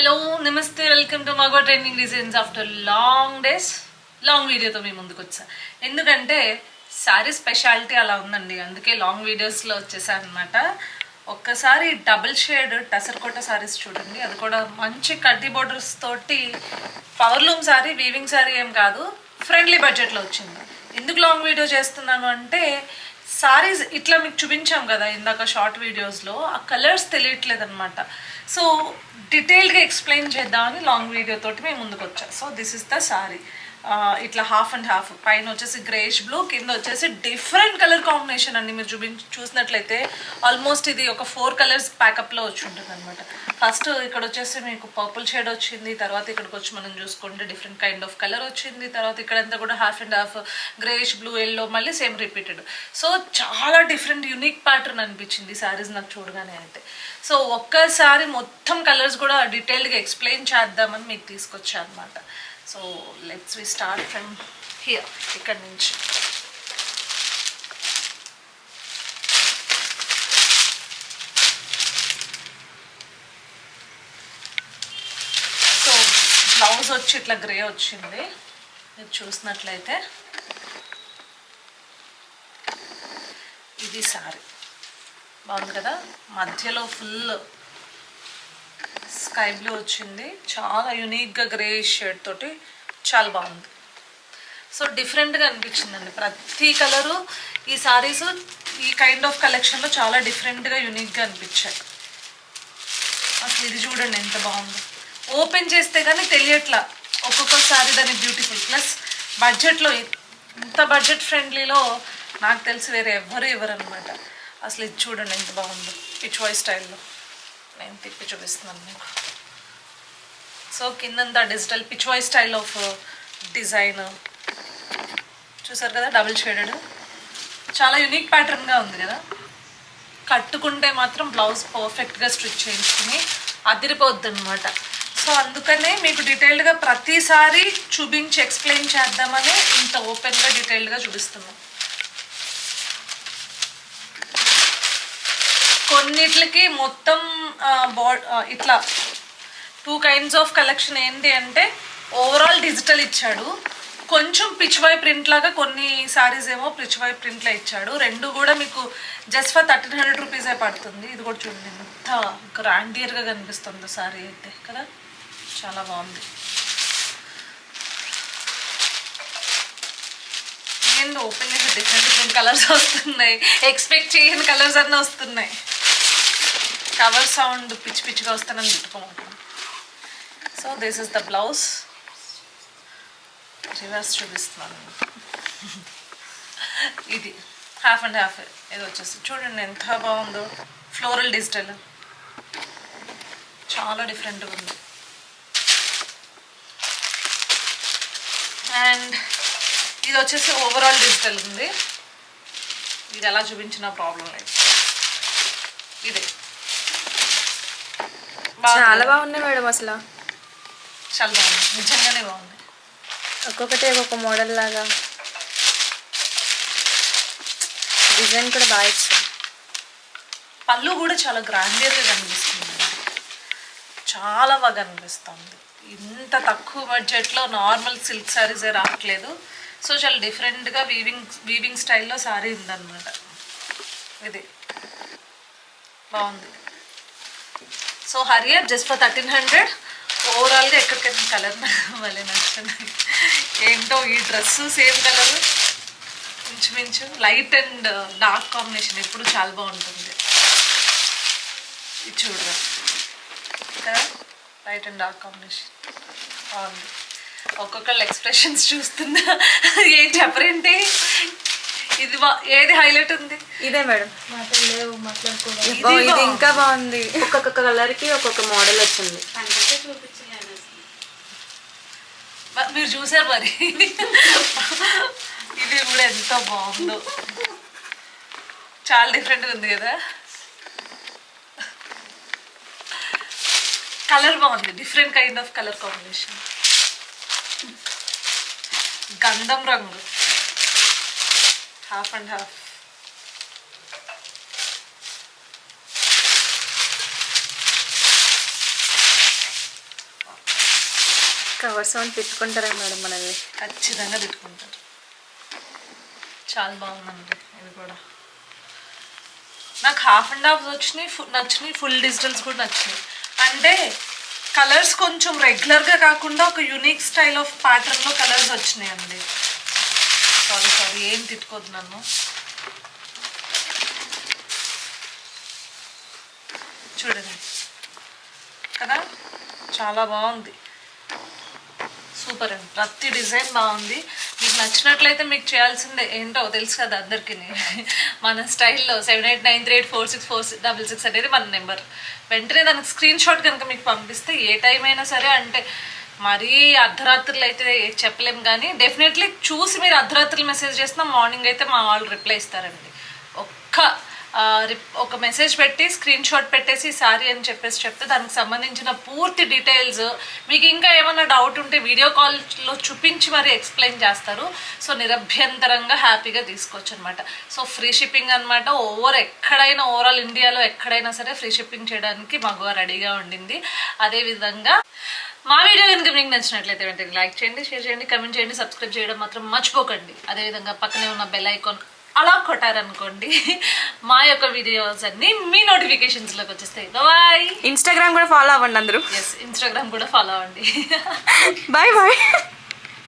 Hello నమస్తే welcome to మగో trending designs after long days. Long వీడియోతో మేము ముందుకు వచ్చా. ఎందుకంటే శారీ స్పెషాలిటీ అలా ఉందండి. అందుకే లాంగ్ వీడియోస్లో వచ్చేసారనమాట ఒక్కసారి డబుల్ షేడ్ టసర్కోట శారీస్ చూడండి. అది కూడా మంచి కడ్డీ బోర్డర్స్ తోటి పవర్లూమ్ సారీ వీవింగ్ సారీ ఏం కాదు. ఫ్రెండ్లీ బడ్జెట్లో వచ్చింది. ఎందుకు లాంగ్ వీడియో చేస్తున్నాను అంటే సారీస్ ఇట్లా మీకు చూపించాం కదా ఇందాక షార్ట్ వీడియోస్లో ఆ కలర్స్ తెలియట్లేదు అనమాట సో డీటెయిల్గా ఎక్స్ప్లెయిన్ చేద్దామని లాంగ్ వీడియోతోటి మేము ముందుకు వచ్చాం so this is the sari. ఇట్లా హాఫ్ అండ్ హాఫ్. పైన వచ్చేసి గ్రేష్ బ్లూ కింద వచ్చేసి డిఫరెంట్ కలర్ కాంబినేషన్ అండి మీరు చూపించి చూసినట్లయితే ఆల్మోస్ట్ ఇది ఒక ఫోర్ కలర్స్ ప్యాకప్లో వచ్చి ఉంటుంది అనమాట ఫస్ట్ ఇక్కడ వచ్చేసి మీకు పర్పుల్ షేడ్ వచ్చింది తర్వాత ఇక్కడికి వచ్చి మనం చూసుకుంటే డిఫరెంట్ కైండ్ ఆఫ్ కలర్ వచ్చింది తర్వాత ఇక్కడంతా కూడా half and half greyish blue yellow మళ్ళీ సేమ్ రిపీటెడ్ సో చాలా డిఫరెంట్ యునిక్ ప్యాటర్న్ అనిపించింది శారీస్ నాకు చూడగానే అయితే. సో ఒక్కసారి మొత్తం కలర్స్ కూడా డీటెయిల్డ్గా ఎక్స్ప్లెయిన్ చేద్దామని మీకు తీసుకొచ్చా అనమాట so let's we start from here ఇక్కడ నుంచి. సో బ్లౌజ్ వచ్చి ఇట్లా గ్రే వచ్చింది. మీరు చూసినట్లయితే. ఇది సారీ బాగుంది కదా? మధ్యలో ఫుల్ స్కై బ్లూ వచ్చింది. చాలా యునిక్గా గ్రే షేడ్ తోటి చాలా బాగుంది. సో డిఫరెంట్గా అనిపించిందండి. ప్రతి కలరు ఈ సారీస్ ఈ కైండ్ ఆఫ్ కలెక్షన్లో చాలా డిఫరెంట్గా యునిక్గా అనిపించాయి. అసలు ఇది చూడండి ఎంత బాగుందో. ఓపెన్ చేస్తే కానీ తెలియట్లా ఒక్కొక్క సారీ దాని బ్యూటిఫుల్ ప్లస్ బడ్జెట్లో ఇంత బడ్జెట్ ఫ్రెండ్లీలో నాకు తెలిసి వేరే ఎవ్వరు ఇవ్వరు అనమాట అసలు ఇది చూడండి ఎంత బాగుందో. పిచ్ వాయ్ స్టైల్లో నేను తిప్పి చూపిస్తున్నాను మీకు. సో కిందంతా digital Pichwai style of design చూసారు కదా డబుల్ షేడెడ్ చాలా యునిక్ ప్యాటర్న్గా ఉంది కదా. కట్టుకుంటే మాత్రం బ్లౌజ్ పర్ఫెక్ట్గా స్టిచ్ చేయించుకుని అదిరిపోద్ది అనమాట సో అందుకనే మీకు డీటెయిల్డ్గా ప్రతిసారి చూపించి ఎక్స్ప్లెయిన్ చేద్దామని ఇంత ఓపెన్గా డీటెయిల్డ్గా చూపిస్తున్నాం కొన్నిట్లకి మొత్తం ఇట్లా టూ కైండ్స్ ఆఫ్ కలెక్షన్ ఏంటి అంటే ఓవరాల్ డిజిటల్ ఇచ్చాడు. కొంచెం పిచ్వాయ్ ప్రింట్ లాగా కొన్ని సారీస్ ఏమో పిచ్వాయ్ ప్రింట్లో ఇచ్చాడు. రెండు కూడా మీకు జస్ట్ ఫర్ థర్టీన్ హండ్రెడ్ రూపీసే పడుతుంది. ఇది కూడా చూడండి ఎంత గ్రాండియర్గా కనిపిస్తుంది సారీ అయితే కదా? చాలా బాగుంది. ఓపెన్ చేసి డిఫరెంట్ డిఫరెంట్ కలర్స్ వస్తున్నాయి. ఎక్స్పెక్ట్ చేయని కలర్స్ అన్నీ వస్తున్నాయి. షవర్ సౌండ్ పిచ్చి పిచ్చిగా వస్తానని తిట్టుకోమంటాను so this is the blouse reverse చూపిస్తున్నాను. ఇది హాఫ్ అండ్ హాఫ్ ఇది వచ్చేసి. చూడండి ఎంత బాగుందో. ఫ్లోరల్ డిజిటల్ చాలా డిఫరెంట్గా ఉంది. అండ్ ఇది వచ్చేసి ఓవరాల్ డిజిటల్ ఉంది. ఇది ఎలా చూపించినా ప్రాబ్లం లేదు. ఇదే. చాలా? బాగున్నాయి మేడం అసలు. చాలా బాగుంది నిజంగానే బాగుంది ఒక్కొక్కటి ఒక్కొక్క మోడల్ లాగా. డిజైన్ కూడా బాగా ఇచ్చారు. పళ్ళు కూడా చాలా గ్రాండియర్గా కనిపిస్తుంది చాలా బాగా కనిపిస్తుంది. ఇంత తక్కువ బడ్జెట్లో నార్మల్ సిల్క్ శారీసే రావట్లేదు. సో చాలా డిఫరెంట్గా వీవింగ్ వీవింగ్ స్టైల్లో శారీ ఉందన్నమాట. ఇది. బాగుంది. సో హరియర్ జస్ట్ ఫర్ థర్టీన్ హండ్రెడ్ ఓవరాల్గా ఎక్కడికైనా కలర్ మళ్ళీ నచ్చింది. ఏంటో ఈ డ్రెస్ సేమ్ కలర్ ఇంచుమించు లైట్ అండ్ డార్క్ కాంబినేషన్ ఎప్పుడు చాలా బాగుంటుంది. ఇది చూడరా కదా లైట్ అండ్ డార్క్ కాంబినేషన్ బాగుంది. ఒక్కొక్కళ్ళ ఎక్స్ప్రెషన్స్ చూస్తున్నా. ఏం చెప్పరేంటి? ఇది బా ఏది హైలైట్ ఉంది? ఇదే మేడం. ఇది. ఇంకా బాగుంది. ఒక్కొక్క కలర్కి ఒక్కొక్క మోడల్ వచ్చింది. మీరు చూసారు మరి? ఇది కూడా ఎంత బాగుందో. చాలా డిఫరెంట్గా ఉంది కదా? కలర్ బాగుంది. Different kind of colour combination గంధం రంగు. హాఫ్ అండ్ హాఫ్ కవర్ సౌండ్ తిట్టుకుంటారా మేడం మనల్ని? ఖచ్చితంగా తిట్టుకుంటారు చాలా బాగుందండి ఇది కూడా. నాకు హాఫ్ అండ్ హాఫ్ వచ్చినాయి ఫుల్ నచ్చినాయి ఫుల్ డిజిటల్స్ కూడా నచ్చినాయి. అంటే కలర్స్ కొంచెం రెగ్యులర్గా కాకుండా ఒక యూనిక్ స్టైల్ ఆఫ్ ప్యాటర్న్లో కలర్స్ వచ్చినాయి అండి ఏం తిట్టుకోద్దు నన్ను. చూడండి. కదా? చాలా బాగుంది. సూపర్ అండి. ప్రతి డిజైన్ బాగుంది. మీకు నచ్చినట్లయితే మీకు చేయాల్సిందే ఏంటో తెలుసు కదా అందరికీ. మన స్టైల్లో seven eight nine three eight four six four six double six అనేది మన నెంబర్. వెంటనే దానికి స్క్రీన్ షాట్ కనుక మీకు పంపిస్తే ఏ టైం అయినా సరే అంటే మరీ అర్ధరాత్రులు అయితే చెప్పలేం కానీ డెఫినెట్లీ చూసి మీరు అర్ధరాత్రులు మెసేజ్ చేసినా మార్నింగ్ అయితే మా వాళ్ళు రిప్లై ఇస్తారండి. ఒక మెసేజ్ పెట్టి స్క్రీన్ షాట్ పెట్టేసి సారీ అని చెప్పేసి చెప్తే దానికి సంబంధించిన పూర్తి డీటెయిల్స్ మీకు ఇంకా ఏమైనా డౌట్ ఉంటే వీడియో కాల్లో చూపించి మరి ఎక్స్ప్లెయిన్ చేస్తారు. సో నిరభ్యంతరంగా హ్యాపీగా తీసుకోవచ్చు అనమాట సో ఫ్రీ షిప్పింగ్ అనమాట ఓవర్ ఎక్కడైనా ఓవరాల్ ఇండియాలో ఎక్కడైనా సరే ఫ్రీ షిప్పింగ్ చేయడానికి మగవారు రెడీగా ఉండింది. అదేవిధంగా మా వీడియో కనుక మీకు నచ్చినట్లయితే వెంటనే లైక్ చేయండి షేర్ చేయండి కమెంట్ చేయండి సబ్స్క్రైబ్ చేయడం మాత్రం మర్చిపోకండి. అదేవిధంగా పక్కనే ఉన్న బెల్ ఐకాన్ అలా కొట్టారనుకోండి మా యొక్క వీడియోస్ అన్ని మీ నోటిఫికేషన్స్లోకి వచ్చేస్తాయి. బాయ్ ఇన్స్టాగ్రామ్ కూడా ఫాలో అవ్వండి అందరూ. ఎస్ ఇన్స్టాగ్రామ్ కూడా ఫాలో అవ్వండి. Bye bye